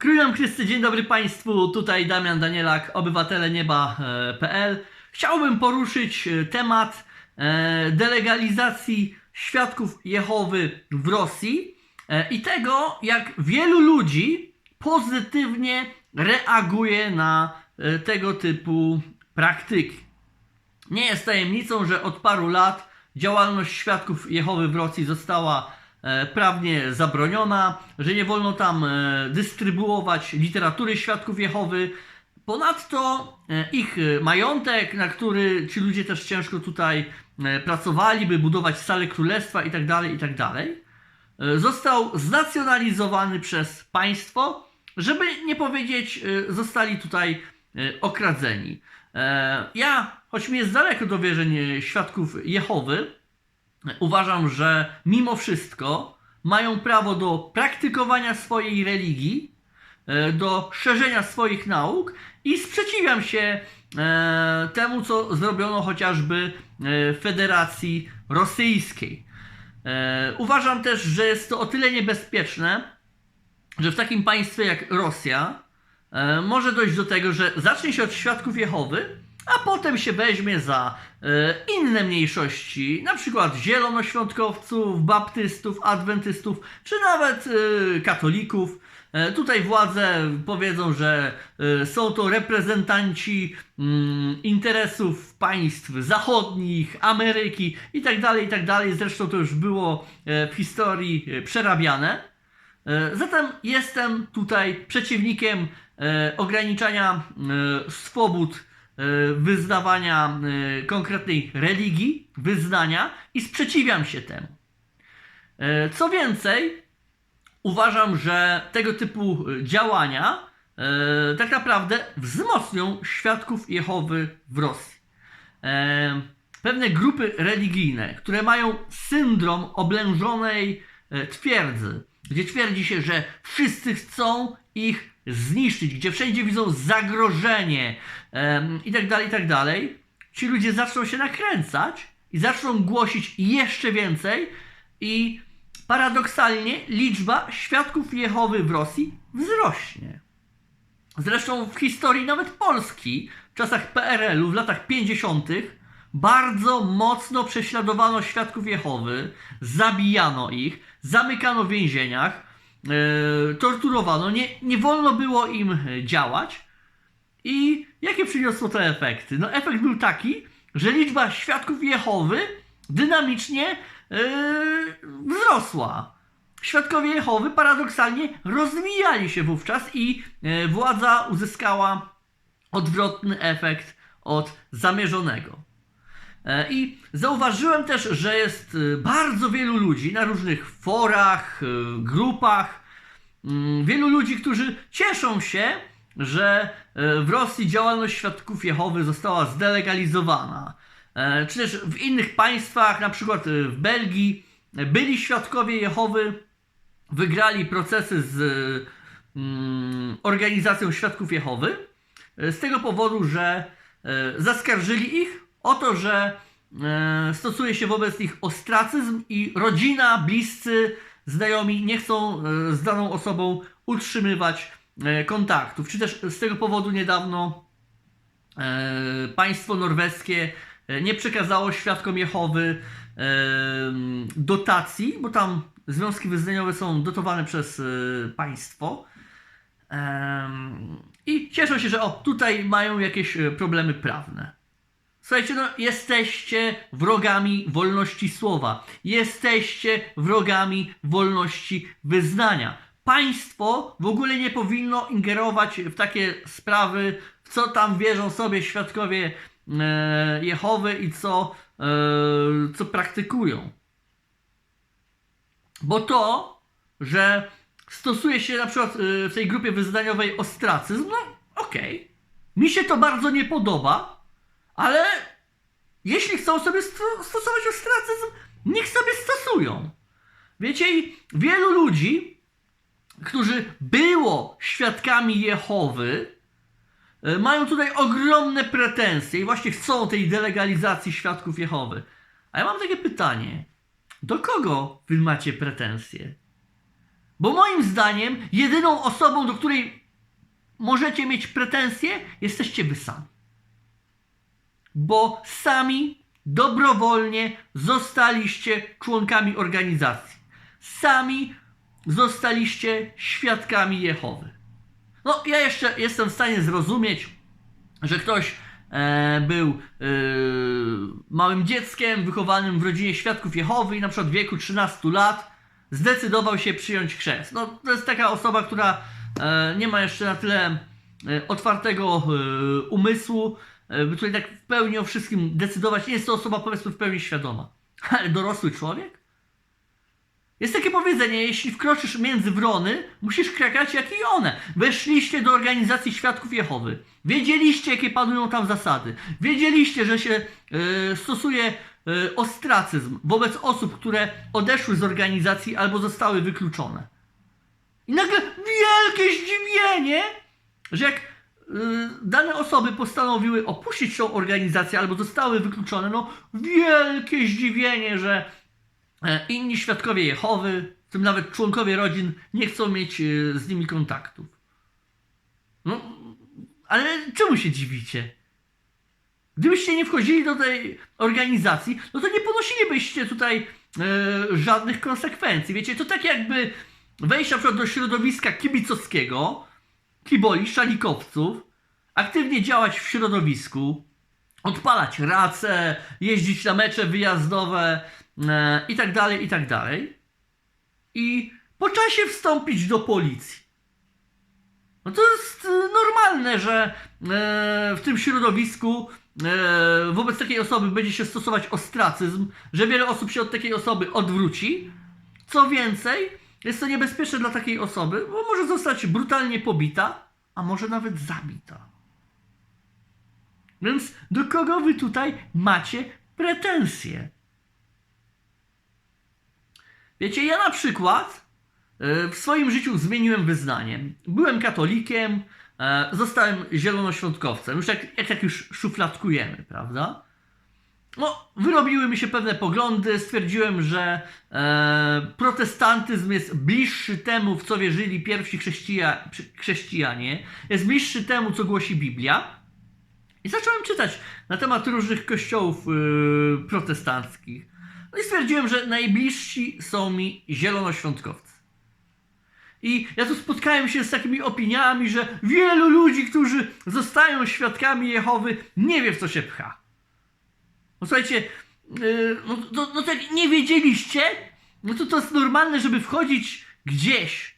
Królam Krysty, dzień dobry Państwu, tutaj Damian Danielak, obywatele nieba.pl. Chciałbym poruszyć e, temat e, delegalizacji świadków Jehowy w Rosji e, i tego, jak wielu ludzi pozytywnie reaguje na e, tego typu praktyki. Nie jest tajemnicą, że od paru lat działalność świadków Jehowy w Rosji została e, prawnie zabroniona, że nie wolno tam e, dystrybuować literatury świadków Jehowy. Ponadto e, ich e, majątek, na który ci ludzie też ciężko tutaj e, pracowali, by budować sale królestwa itd., itd., e, został znacjonalizowany przez państwo, żeby nie powiedzieć, e, zostali tutaj e, okradzeni. E, Ja, choć mi jest daleko do wierzeń e, świadków Jehowy, e, uważam, że mimo wszystko mają prawo do praktykowania swojej religii, e, do szerzenia swoich nauk i sprzeciwiam się e, temu, co zrobiono chociażby e, w Federacji Rosyjskiej. E, Uważam też, że jest to o tyle niebezpieczne, że w takim państwie jak Rosja e, może dojść do tego, że zacznie się od świadków Jehowy, a potem się weźmie za e, inne mniejszości, na przykład zielonoświątkowców, baptystów, adwentystów, czy nawet e, katolików. E, Tutaj władze powiedzą, że są to reprezentanci mm, interesów państw zachodnich, Ameryki itd., itd. Zresztą to już było w historii przerabiane. Zatem jestem tutaj przeciwnikiem ograniczania swobód wyznawania e, konkretnej religii, wyznania i sprzeciwiam się temu. E, Co więcej, uważam, że tego typu e, działania e, tak naprawdę wzmocnią świadków Jehowy w Rosji. E, Pewne grupy religijne, które mają syndrom oblężonej e, twierdzy, gdzie twierdzi się, że wszyscy chcą ich zniszczyć, gdzie wszędzie widzą zagrożenie i tak dalej, i tak dalej, ci ludzie zaczną się nakręcać i zaczną głosić jeszcze więcej i paradoksalnie liczba świadków Jehowy w Rosji wzrośnie. Zresztą w historii nawet Polski, w czasach PRL-u, w latach 50., bardzo mocno prześladowano świadków Jehowy, zabijano ich, zamykano w więzieniach, e, torturowano, nie, nie wolno było im e, działać. I jakie przyniosło to efekty? No, efekt był taki, że liczba świadków Jehowy dynamicznie e, wzrosła. Świadkowie Jehowy paradoksalnie rozwijali się wówczas i władza uzyskała odwrotny efekt od zamierzonego. E, I zauważyłem też, że jest e, bardzo wielu ludzi na różnych forach, e, grupach, mm, wielu ludzi, którzy cieszą się, że e, w Rosji działalność świadków Jehowy została zdelegalizowana. E, Czy też w innych państwach, na przykład w Belgii, byli świadkowie Jehowy, wygrali procesy z mm, organizacją świadków Jehowy z tego powodu, że zaskarżyli ich o to, że e, stosuje się wobec nich ostracyzm i rodzina, bliscy, znajomi nie chcą e, z daną osobą utrzymywać e, kontaktów. Czy też z tego powodu niedawno państwo norweskie nie przekazało świadkom Jehowy dotacji, bo tam związki wyznaniowe są dotowane przez państwo. I cieszą się, że o, tutaj mają jakieś problemy prawne. Słuchajcie, no jesteście wrogami wolności słowa. Jesteście wrogami wolności wyznania. Państwo w ogóle nie powinno ingerować w takie sprawy, w co tam wierzą sobie świadkowie e, Jehowy i co, e, co praktykują. Bo to, że stosuje się na przykład y, w tej grupie wyznaniowej ostracyzm, no okej. Mi się to bardzo nie podoba, ale jeśli chcą sobie sto- stosować ostracyzm, niech sobie stosują. Wiecie, i wielu ludzi, którzy było świadkami Jehowy, y, mają tutaj ogromne pretensje i właśnie chcą tej delegalizacji świadków Jehowy. A ja mam takie pytanie. Do kogo wy macie pretensje? Bo moim zdaniem jedyną osobą, do której możecie mieć pretensje, jesteście wy sami. Bo sami dobrowolnie zostaliście członkami organizacji. Sami zostaliście świadkami Jehowy. No, ja jeszcze jestem w stanie zrozumieć, że ktoś e, był e, małym dzieckiem wychowanym w rodzinie świadków Jehowy i na przykład w wieku 13 lat zdecydował się przyjąć chrzest. No, to jest taka osoba, która e, nie ma jeszcze na tyle e, otwartego e, umysłu, by tutaj tak w pełni o wszystkim decydować. Nie jest to osoba powiedzmy w pełni świadoma. Ale dorosły człowiek? Jest takie powiedzenie, jeśli wkroczysz między wrony, musisz krakać jak i one. Weszliście do organizacji Świadków Jehowy. Wiedzieliście, jakie panują tam zasady. Wiedzieliście, że się e, stosuje e, ostracyzm wobec osób, które odeszły z organizacji albo zostały wykluczone. I nagle wielkie zdziwienie, że jak y, dane osoby postanowiły opuścić tą organizację albo zostały wykluczone, no wielkie zdziwienie, że e, inni świadkowie Jehowy, w tym nawet członkowie rodzin, nie chcą mieć y, z nimi kontaktów. No, ale czemu się dziwicie? Gdybyście nie wchodzili do tej organizacji, no to nie ponosilibyście tutaj e, żadnych konsekwencji. Wiecie, to tak jakby wejść na przykład do środowiska kibicowskiego, kiboli, szalikowców, aktywnie działać w środowisku, odpalać race, jeździć na mecze wyjazdowe e, i tak dalej, i tak dalej. I po czasie wstąpić do policji. No to jest e, normalne, że e, w tym środowisku e, wobec takiej osoby będzie się stosować ostracyzm, że wiele osób się od takiej osoby odwróci. Co więcej, jest to niebezpieczne dla takiej osoby, bo może zostać brutalnie pobita, a może nawet zabita. Więc do kogo wy tutaj macie pretensje? Wiecie, ja na przykład e, w swoim życiu zmieniłem wyznanie. Byłem katolikiem, e, zostałem zielonoświątkowcem. Już jak, jak tak już szufladkujemy, prawda? No, wyrobiły mi się pewne poglądy, stwierdziłem, że e, protestantyzm jest bliższy temu, w co wierzyli pierwsi chrześcija, chrześcijanie, jest bliższy temu, co głosi Biblia. I zacząłem czytać na temat różnych kościołów e, protestanckich. No i stwierdziłem, że najbliżsi są mi zielonoświątkowcy. I ja tu spotkałem się z takimi opiniami, że wielu ludzi, którzy zostają świadkami Jehowy, nie wie w co się pcha. No słuchajcie, yy, no, no, no to jak nie wiedzieliście, no to to jest normalne, żeby wchodzić gdzieś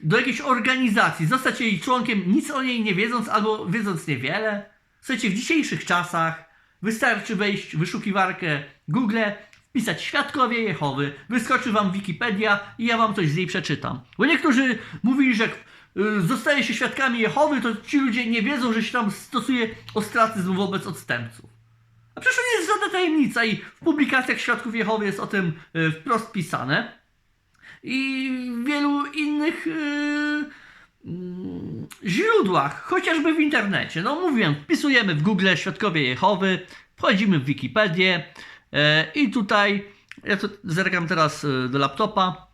do jakiejś organizacji, zostać jej członkiem, nic o niej nie wiedząc albo wiedząc niewiele. Słuchajcie, w dzisiejszych czasach wystarczy wejść w wyszukiwarkę Google, wpisać Świadkowie Jehowy, wyskoczy wam Wikipedia i ja wam coś z niej przeczytam. Bo niektórzy mówili, że y, zostaje się świadkami Jehowy, to ci ludzie nie wiedzą, że się tam stosuje ostracyzm wobec odstępców. A przecież to nie jest żadna tajemnica i w publikacjach Świadków Jehowy jest o tym y, wprost pisane. I w wielu innych yy, źródłach, chociażby w internecie. No mówiłem, wpisujemy w Google Świadkowie Jehowy, wchodzimy w Wikipedię yy, i tutaj, ja to zerkam teraz yy, do laptopa,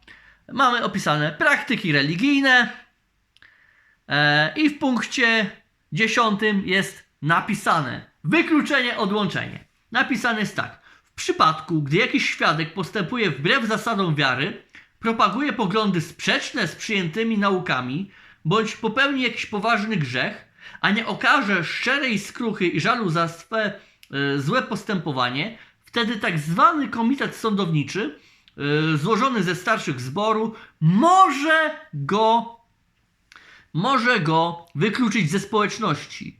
mamy opisane praktyki religijne yy, i w punkcie dziesiątym jest napisane wykluczenie, odłączenie. Napisane jest tak. W przypadku, gdy jakiś świadek postępuje wbrew zasadom wiary, propaguje poglądy sprzeczne z przyjętymi naukami, bądź popełni jakiś poważny grzech, a nie okaże szczerej skruchy i żalu za swe e, złe postępowanie, wtedy tak zwany komitet sądowniczy, e, złożony ze starszych zboru, może go, może go wykluczyć ze społeczności.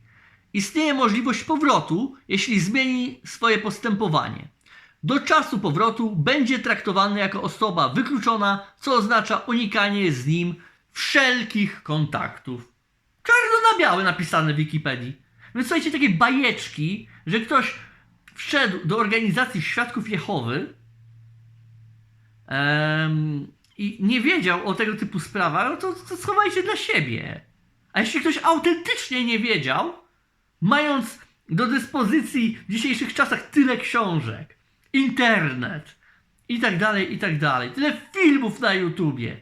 Istnieje możliwość powrotu, jeśli zmieni swoje postępowanie. Do czasu powrotu będzie traktowany jako osoba wykluczona, co oznacza unikanie z nim wszelkich kontaktów. Czarno na białe napisane w Wikipedii. Więc słuchajcie, takie bajeczki, że ktoś wszedł do organizacji Świadków Jehowy em, i nie wiedział o tego typu sprawach, no to, to schowajcie dla siebie. A jeśli ktoś autentycznie nie wiedział, mając do dyspozycji w dzisiejszych czasach tyle książek, internet i tak dalej, i tak dalej, tyle filmów na YouTubie,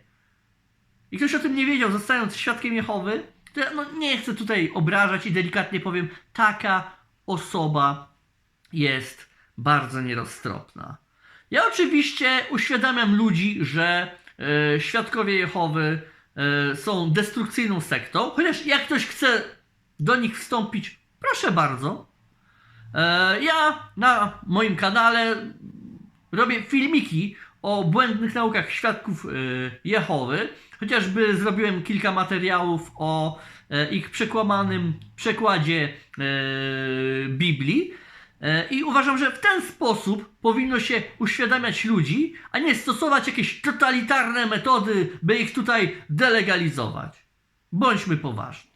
i ktoś o tym nie wiedział, zostając świadkiem Jehowy, to ja no, nie chcę tutaj obrażać i delikatnie powiem, taka osoba jest bardzo nieroztropna. Ja oczywiście uświadamiam ludzi, że e, świadkowie Jehowy e, są destrukcyjną sektą, chociaż jak ktoś chce do nich wstąpić, proszę bardzo. E, ja na moim kanale robię filmiki o błędnych naukach świadków e, Jehowy. Chociażby zrobiłem kilka materiałów o e, ich przekłamanym przekładzie Biblii. I uważam, że w ten sposób powinno się uświadamiać ludzi, a nie stosować jakieś totalitarne metody, by ich tutaj delegalizować. Bądźmy poważni.